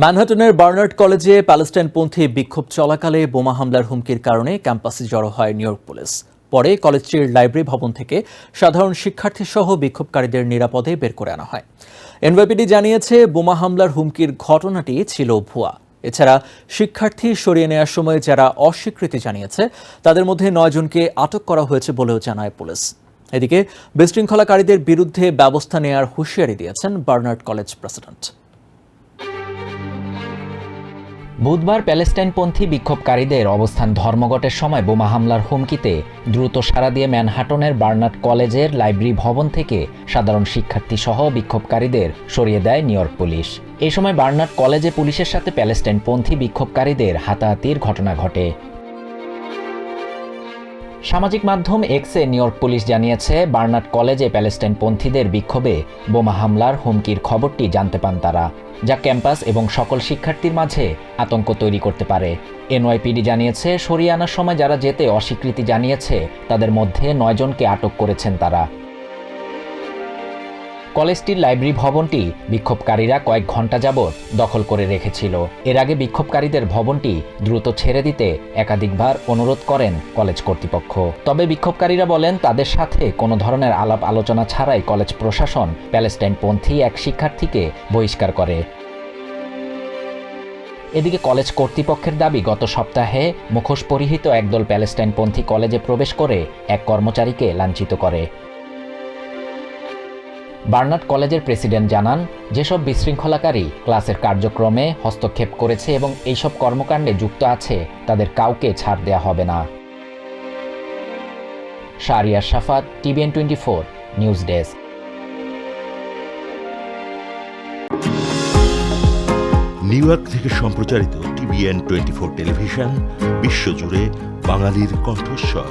ম্যানহাটনের Bernard কলেজে প্যালেস্টাইনপন্থী বিক্ষোভ চলাকালে বোমা হামলার হুমকির কারণে ক্যাম্পাসে জড়ো হয় নিউ ইয়র্ক পুলিশ। পরে কলেজটির লাইব্রেরি ভবন থেকে সাধারণ শিক্ষার্থী সহ বিক্ষোভকারীদের নিরাপদে বের করে আনা হয়। এনওয়াইপিডি জানিয়েছে, বোমা হামলার হুমকির ঘটনাটি ছিল ভুয়া। এছাড়া শিক্ষার্থী সরিয়ে নেওয়ার সময় যারা অস্বীকৃতি জানিয়েছে, তাদের মধ্যে নয়জনকে আটক করা হয়েছে বলেও জানায় পুলিশ। এদিকে বিশৃঙ্খলাকারীদের বিরুদ্ধে ব্যবস্থা নেওয়ার হুঁশিয়ারি দিয়েছেন বার্নার্ড কলেজ প্রেসিডেন্ট। বুধবার প্যালেস্টাইনপন্থী বিক্ষোভকারীদের অবস্থান ধর্মঘটের সময় বোমা হামলার হুমকিতে দ্রুত সাড়া দিয়ে ম্যানহাটনের বার্নার্ড কলেজের লাইব্রেরি ভবন থেকে সাধারণ শিক্ষার্থী সহ বিক্ষোভকারীদের সরিয়ে দেয় নিউ ইয়র্ক পুলিশ। এ সময় বার্নার্ড কলেজে পুলিশের সাথে প্যালেস্টাইনপন্থী বিক্ষোভকারীদের হাতাহাতির ঘটনা ঘটে। সামাজিক মাধ্যম এক্সে নিউ ইয়র্ক পুলিশ জানিয়েছে, বার্নার্ড কলেজে প্যালেস্টাইনপন্থীদের বিক্ষোভে বোমা হামলার হুমকির খবরটি জানতে পান তারা, যা ক্যাম্পাস এবং সকল শিক্ষার্থীর মাঝে আতঙ্ক তৈরি করতে পারে। এনওয়াইপিডি জানিয়েছে, সরিয়ে আনার সময় যারা যেতে অস্বীকৃতি জানিয়েছে, তাদের মধ্যে নয়জনকে আটক করেছেন তারা। কলেজটির লাইব্রেরি ভবনটি বিক্ষোভকারীরা কয়েক ঘণ্টা যাবৎ দখল করে রেখেছিল। এর আগে বিক্ষোভকারীদের ভবনটি দ্রুত ছেড়ে দিতে একাধিকবার অনুরোধ করেন কলেজ কর্তৃপক্ষ। তবে বিক্ষোভকারীরা বলেন, তাদের সাথে কোনো ধরনের আলাপ আলোচনা ছাড়াই কলেজ প্রশাসন প্যালেস্টাইনপন্থী এক শিক্ষার্থীকে বহিষ্কার করে। এদিকে কলেজ কর্তৃপক্ষের দাবি, গত সপ্তাহে মুখোশ পরিহিত একদল প্যালেস্টাইনপন্থী কলেজে প্রবেশ করে এক কর্মচারীকে লাঞ্ছিত করে। বার্নার্ড কলেজের প্রেসিডেন্ট জানান, যেসব বিশৃঙ্খলাকারী ক্লাসের কার্যক্রমে হস্তক্ষেপ করেছে এবং এইসব কর্মকাণ্ডে যুক্ত আছে, তাদের কাউকে ছাড় দেওয়া হবে না। Sharia Shafat, TVN twenty four, news desk. New York থেকে সম্প্রচারিত টিভিএন টোয়েন্টি ফোর টেলিভিশন, বিশ্বজুড়ে বাঙালির কণ্ঠস্বর।